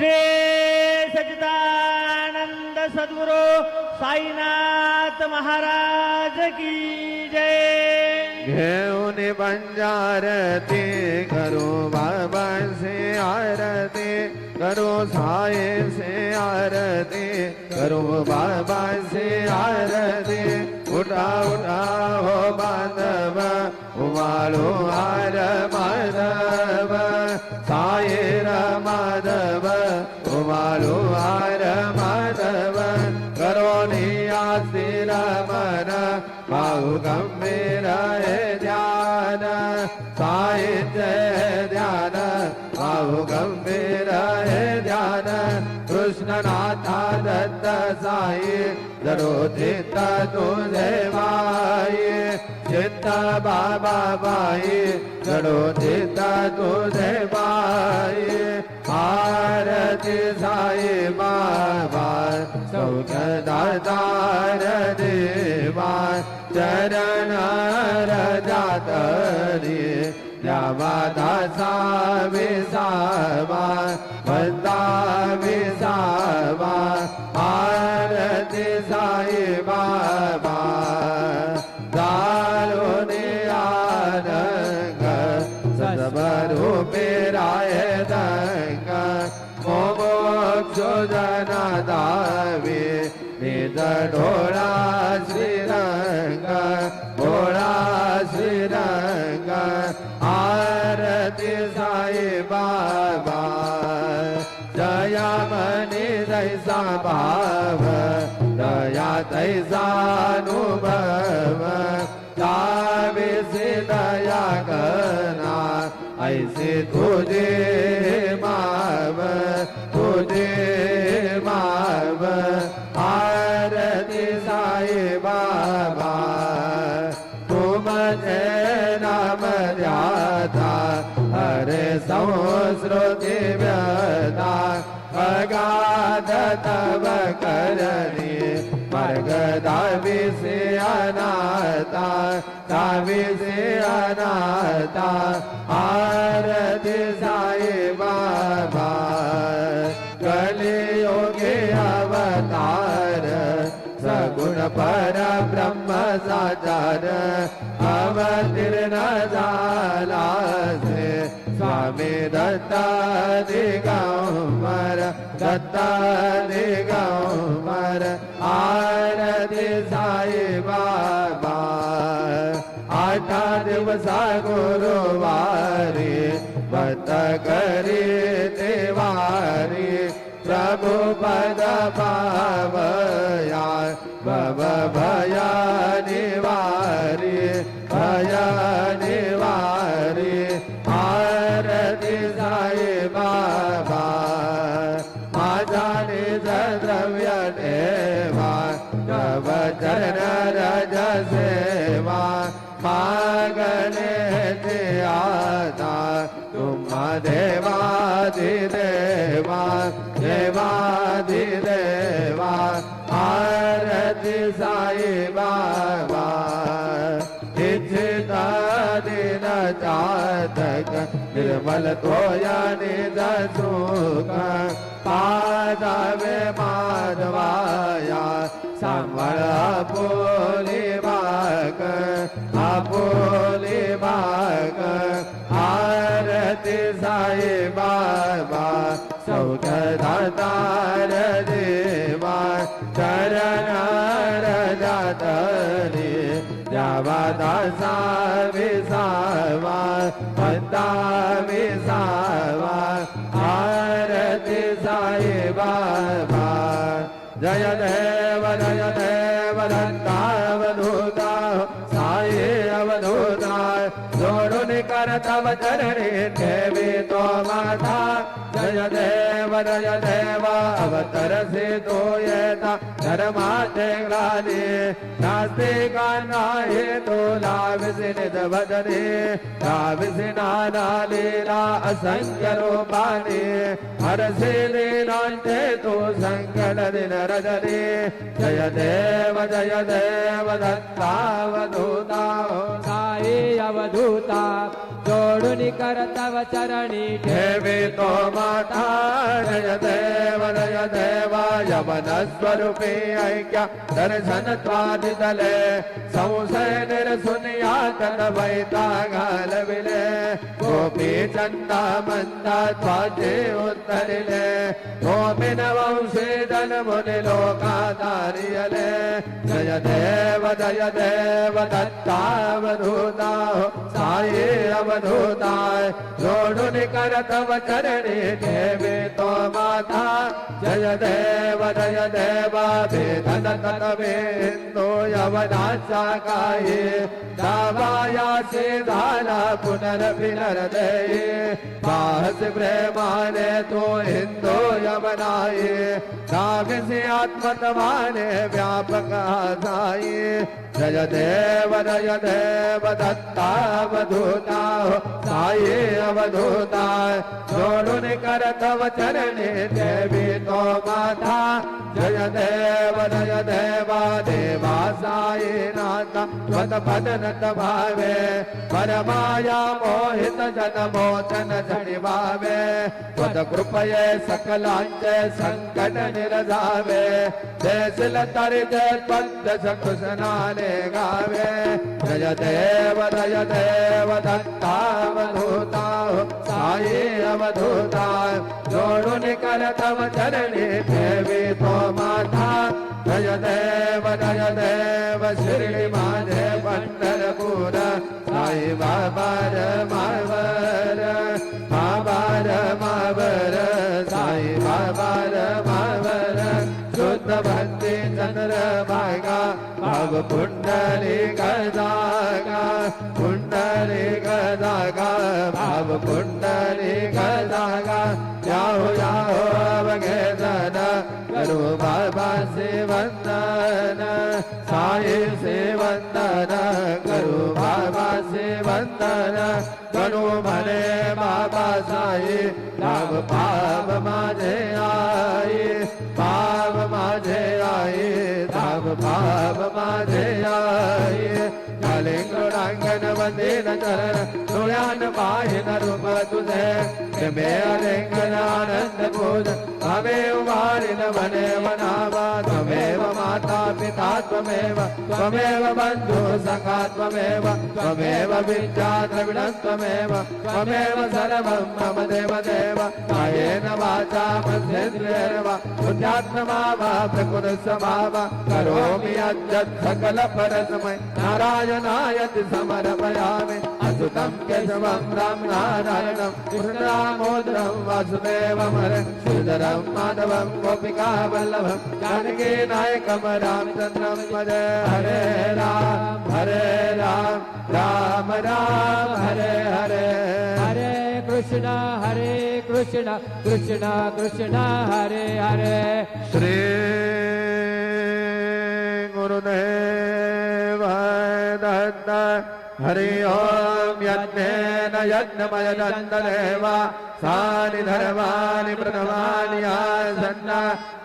શ્રી સચિદાનંદ સદગુરુ સાઈનાથ મહારાજ કી જય ઘેઉને બંજારતી કરો બાબા સે આરતી કરો સાહેબ સે આરતી કરો બાબા સે આરતી ઉઠા ઉઠા હો બાંધવ ઉવાળો હાર માધવ સાયર માધવ વાલો વાર માધવ કરવાની આશીર મન ભાવ ગમે રહે ધ્યાન સાહિત્ય ધ્યાન ભાવ ગમે રહે ધ્યાન કૃષ્ણનાથા દત્ત સાઈ ધરો ચિત્ત તુજે માય ચિત્ત બાબા ભાઈ ધરો તુજે માય ભારત સાહેબા ભાર સૌદાર દેવા ચરણ રજાત રે રાવા દાસા વિસાવા ढोळा डोळा श्रीरंग भोळा श्रीरंग आरती साई बाबा जया मनी जैसा भाव दया तैसा अनुभव दावे से दया कना ऐसे तुझे तव करणी मर्ग दावी से अनाता दावी से अनाता आरती साई बाबा कलियोगे अवतार सगुण पर ब्रह्म साचार अवतीर्ण झाला से स्वामी दत्ता दिगंबर दत्ता दिगंबर आरती साई बाबा आठा दिवसा गुरुवारी बत करी देवारी प्रभु पद पावया भव भया निवारी भया निवारी देवा आरती साई बाबा इच्छिता दिन चातक, निर्मल तोया निज सुख पादवे माधवाया सांभाळ आपोली बाग आपोली દાસા વિસાવા પદ્દા વિસાવા આરતી સાઈ બાબા જય દેવ જય દેવ દત્તાવધૂતા સાઈ અવધૂતા જોડો નિકર તવ ચરણે દેવી તો માતા જય દેવ देव जय देव अवतरसे तो येता धर्माचे ग्लानी नास्तिकांना हे तो लाविसी निज भजने लाविसी नाना लीला असंख्य रूपाने हरसे लीलांचे तो संकट दिन रजनी जय देव जय देव दत्तावधूता साई अवधूता जोडून करतव चरणी ठेवी तो माता जय देव जय देवा यवनस्वरूपी ऐक्या दर्शन त्वादितले संशय निर्सुनिया तन वैता घालविले गोपी चंदा मंदा त्वाचे उत्तरिले गोपिन वंशी जन मुनि लोकाधारियले जय देव जय देव दत्तावधूता साई अवधूताय जोडून करतव चरणी देवे तो माता जय देव, जय देवा वेदन तत्वेंदो यवनाचा काही दावायाचे झाला पुनर्विनर्दये। पाहस प्रेमाने तो हिंदो यवनाये। नागसे आत्मतमाने व्यापक जाई जय देव जय देव, दत्तावधूता। साई अवधूता। जोडून करतव चरणी देवी तो माता, जय देव, जय देवा देवा साई नाथा त्वत पदनत भावे, परमाया मोहित जन मोचन झणी भावे त्वत कृपये सकलांचे संकट निरजावे, देशिल तरिते पद्ध सकुशनाने गावे, जय देव जय देव, दत्तावधूता साई अवधूता, जोडून करतव चरणी ठेवी तो माता। जय देव जय देव, शिर्डी माझे पंढरपूर। साई बाबार मावर बाबार मावर। साई बाबार मावर, शुद्ध भक्ती चंद्र भागा। भाव पुंडली गजागा पुंडली गजागा। भाव पुंडली वंदेन चरण तुझे। आनंद त्वमेव माता पिता, त्वमेव त्वमेव बन्धु सखा, त्वमेव त्वमेव विद्या द्रविणं, त्वमेव त्वमेव सर्वं मम देव देव वा करोमि परस्मै नारायणायति समर्पयामि अच्युतं केशवं राम नारायणं कृष्णरामोदरं वासुदेवमर श्रीधरं माधवं गोपिका वल्लभं जानकी नायकं रामचन्द्रं भज हरे राम हरे राम राम राम हरे हरे। हरे कृष्ण हरे कृष्ण कृष्ण कृष्ण हरे हरे। श्री गुरुदेव दत्त हरि ओम यज्ञेन यज्ञमय दत्तदेव सानि धर्माणि प्रथमानि आसन्न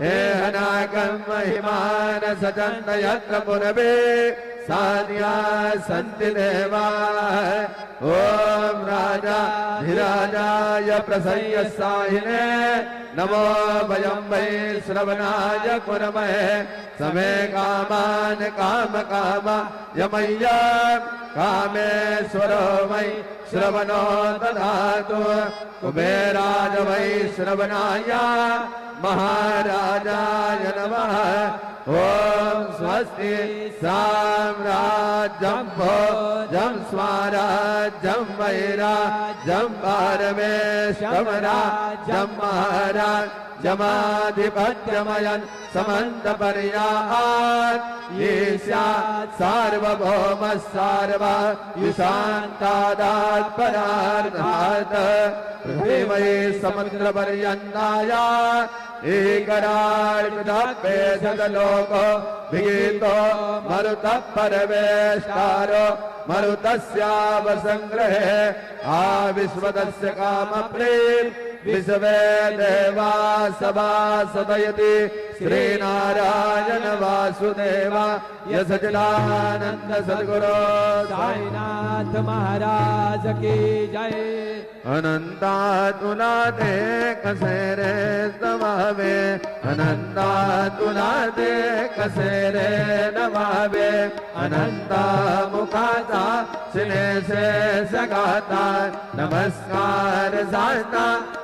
हे हनाकं महिमान सचन्द यत्र पुरवे सान्या सन्ति देवा ॐ राजा धिराजाय प्रसय्य साहिने नमो वयं वै श्रवणाय कुर्महे समे कामान् काम काम यमय्य कामेश्वरो वै श्रवणो ददातु कुबेराज वै श्रवणाय महाराजाय नमः ॐ स्वस्ति साम्राज्यं भोजं स्वराज्यं वैराज्यं पारमेश्वराज्यं महाराजमाधिपत्यमयन् समन्तपर्यात् ईशात् सार्वभौम सार्व युशान्तादात् परार्धात् पृथिवै समुद्रपर्यन्ताय एकराळ्पे सदलोको विगीतो मरुतः परवेष्टारो मरुतस्यावसङ्ग्रहे काम कामप्रीत् विश्वे देवा सभा सदयति श्रीनारायण वासुदेव यसजनानंद सद्गुरु साईनाथ महाराज की जय। अनंता तुला ते कसे रे नमावे अनंता तुला ते कसे रे नमावे अनंता मुखाचा सिनेसे सगाता। नमस्कार जाता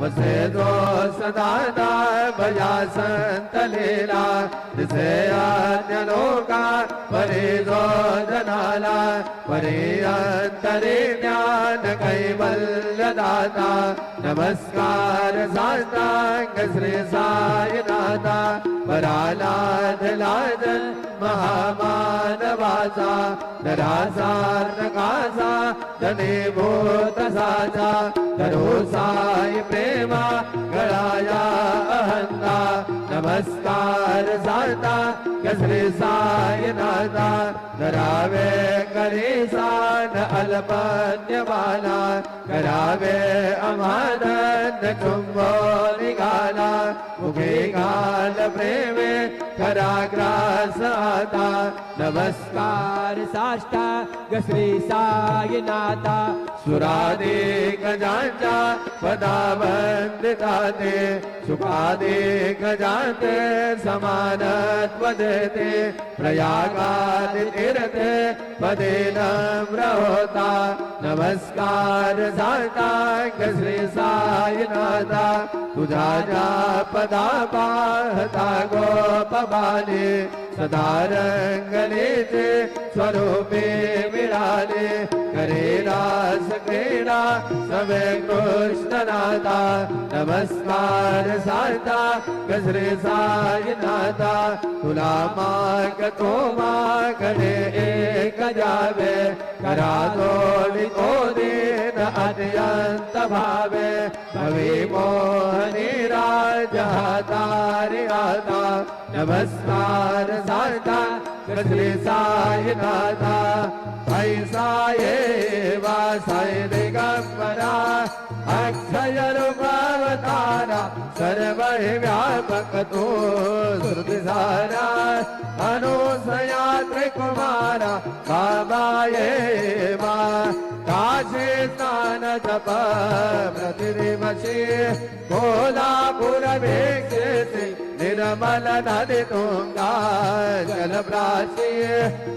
ददा जा परे दोला परे परेदो जनाला के वल्ल कैवल्यदाता नमस्कार सा कसरे सार दादा लाद लाद महामानवासा धनेभो तसाचा धनो साय प्रेमा गळाया अहन्ता नमस्कार। साता कसरे साईनाथा धरावे करी सान अल्पन्यमाना करावे अमानंद चुंबो निघाला मुखे घाल प्रेमे कराग्रास आता, नमस्कार साष्टा ग श्री साईनाथा सुरादे गजांच्या पदावंदिता ते सुखादे गजांते समानत्व देते प्रयागाद तीर्थे पदे नम्र होता नमस्कार साता ग श्री साईनाथा। तुझा पदा पाहता गोपबाले। सदा रंगलेचे स्वरूपे मिळाले करे रास क्रीडा, सवे कृष्णनाथा, नमस्कार साता गजरे साईनाथा तुला माग तो मागणे एक जावे करा जोडी तो दिन अत्यंत भावे, भवी मोहनी राजहातारी आता नमस्कार साता गजरे साईनाथा ऐसा ये वासाय दिगंबरा अक्षय रूपावतारा सर्व व्यापक तो श्रुति सारा, अनुसया त्रिकुमारा, बाबा ये मा काशे स्नान जप प्रतिदिवशी कोल्हापुर वीक्षिते निर्मल नदी तुंगा जलप्राची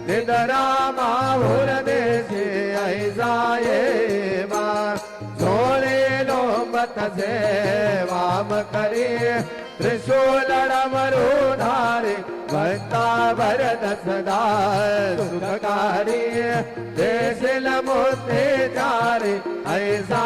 निदरामाहुर देशे ऐसा ये मा सोळे लोमत से वाम करी त्रिशूल डमरुधारी भक्ता भरत सदा सुखकारी देशिल मुक्ति चारी ऐसा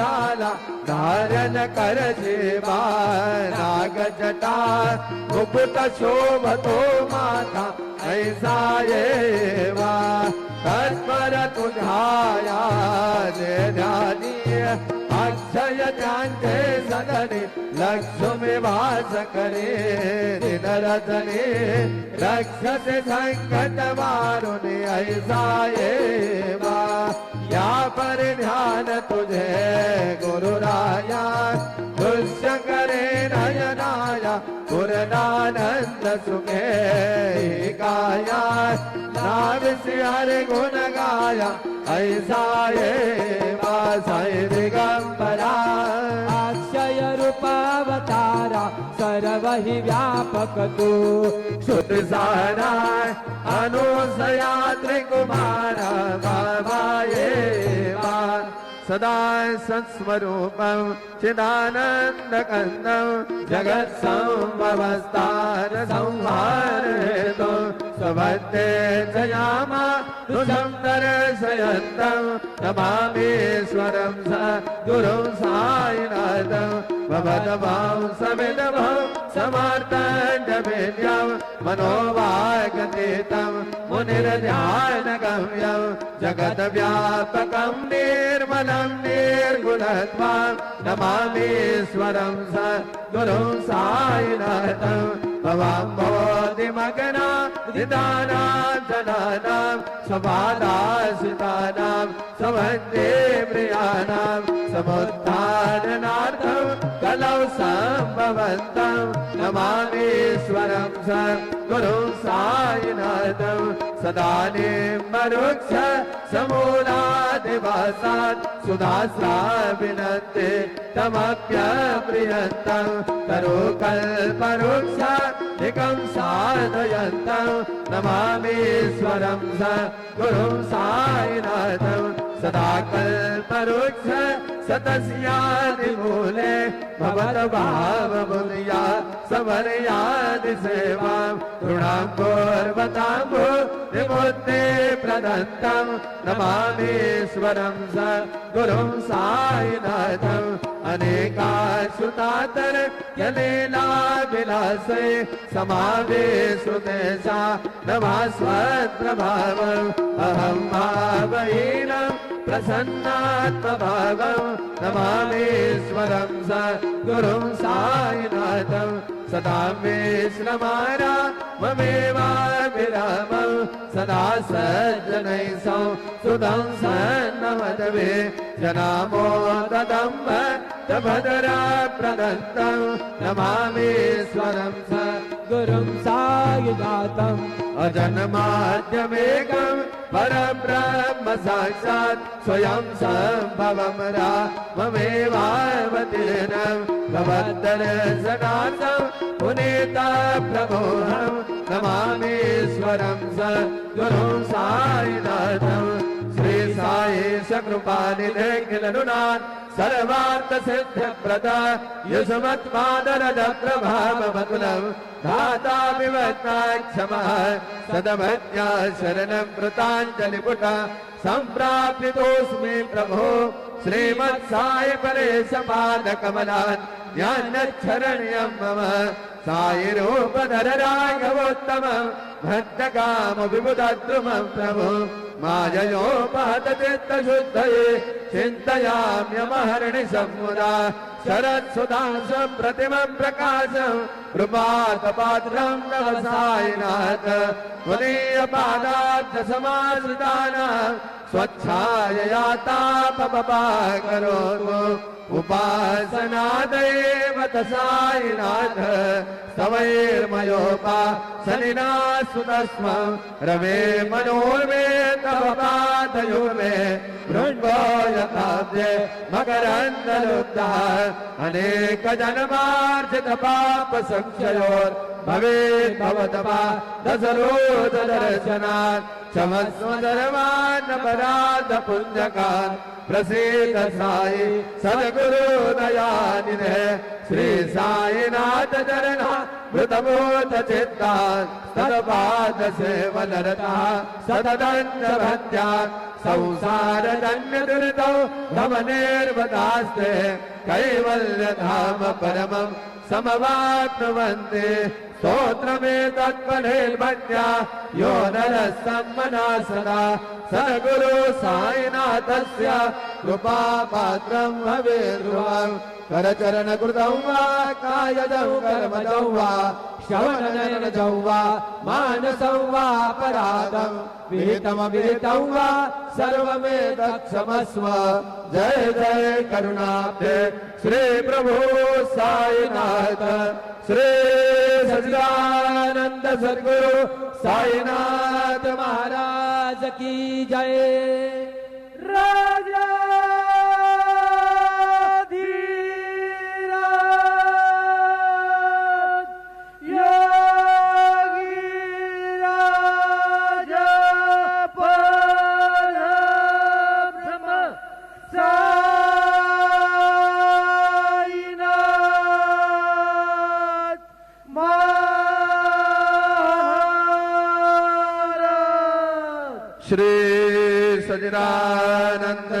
માથાના ધારણ કરજે બા નાગ જટા ગુપ્ત શોભતો માથા ઐસાયેવા તત્પર તુધાયા ધ્યાનીય અક્ષય ધ્યાન તે સદને લક્ષ્મી વાસ કરે દિન રતને રક્ષસ સંકટ વારોને ઐસાયેવા ये पर ध्यान तुझे गुरुराया दृश्य करे नयनाया पूर्णानंद सुखे गाया। नाम से हर गुण गाया, ऐसा ये वासाय दिगंबरा। રવહિ વ્યાપક તું સુત સારા અનુસયાત્રિકુમાર બાબાએ સદાય સંસ્વરૂપમ ચિદાનંદ કંદમ જગત સંભવસ્તાર સંહાર भवते जयामा तुझं दर्शयन्तं नमामीश्वरं स गुरुं सायिनाथं भवद्भां समिदभं समर्थण्डवेद्यं मनोवागतीतं मुनिर्ध्यानगम्यं। जगद्व्यापकं निर्मलं निर्गुणत्वां नमामीश्वरं स गुरुं सायिनाथं भवां भवतिमगना निदानां जनानां स्वबाधासितानां समन्ते प्रियाणां समुत्थाननार्थं कलौ सम्भवन्तं नमामीश्वरं स गुरुं सायिनाथं सदानीमरुक्ष समूलादिवासात् सुधास्राविनन्ते तमप्यप्रियन्तं तरुकल्परुक्षाधिकं साधयन्तं नमामीश्वरं स गुरुं सायिनाथं सदा कल्परुक्ष सतस्यादिमूले भवद्भावमुदया समर्यादिसेवां ऋणां पूर्वताम्भो विमुक्ते प्रदत्तं नमामीश्वरं स गुरुं सायिनाथम् अनेका सुतातर यलेला विलासे समावे श्रुते सा नमास्वा अहम् भावहीनम् वैरम् प्रसन्नात्मभावम् नमावेश्वरं स गुरुं सायिनाथम्। सदा मे श्रमारा ममेवाभिरामं सदा सज्जनैः सौ सुदं सन्नमदवे। जनामो ददम्ब भद्रा प्रदत्तं नमामीश्वरं स गुरुं सायिनाथम् अजन्माद्यमेकं परब्रह्म साक्षात् स्वयं सम्भवं राममेवावतीर्णं भवद्दर्शनार्थं पुनीता प्रभोहं नमामीश्वरं स गुरुं सायिनाथम् श्री साई सर्वार्थ सिद्ध प्रदा प्रभाव मधुन धाता विवत्नाक्षमः शरण मृतांजलि कृताञ्जलिपुटा सम्प्राप्तोऽस्मि प्रभो। श्रीमत्साय परेशपादकमलान् ज्ञानच्छरण्यं मम साइरोप नर राघवोत्तमम् भक्तकाम विबुद्रुमम् प्रभो माययोपह चित्त शुद्धये सम्मुदा शरत् प्रतिमम् प्रकाशम् कृपात नवसायिनाथ राम् स्वच्छायया तापपपा करोतु उपासनादेव तसायिनाथ स्तवैर्मयोपा सनिना सुतस्मं रवे मनोर्मे तव पादयोर्मे भृङ्गो यथाब्जे मकरन्दलुब्धः। अनेकजन्मार्जित पाप संशयोर् भवेत् भवतपा दशरोध दर्शनात् क्षमस्व धर्मान् पुण्यकान् प्रसीद साई सदगुरु दयानिधे श्री साईनाथ चरणा मृतभूत चित्ता सदपाद सेवनरता सददण्ड भक्त्या संसार जन्य दुरितौ भवनेर्वदास्ते कैवल्य धाम परमम् समवाप्नुवन्ति। स्तोत्रमेतत्फलेर्भक्त्या यो नरः सन्मना सदा सद्गुरु साईनाथस्य कृपापात्रं भवेद्रुवम् करचरणकृतौ वा कायजौ कर्मजौ वा, श्रवणनयनजौ वा, मानसौ वा अपराधम् विहितमविहितौ वा जय जय श्री प्रभु साईनाथ। श्री सच्चिदानंद सदगुरु साईनाथ महाराज की जय।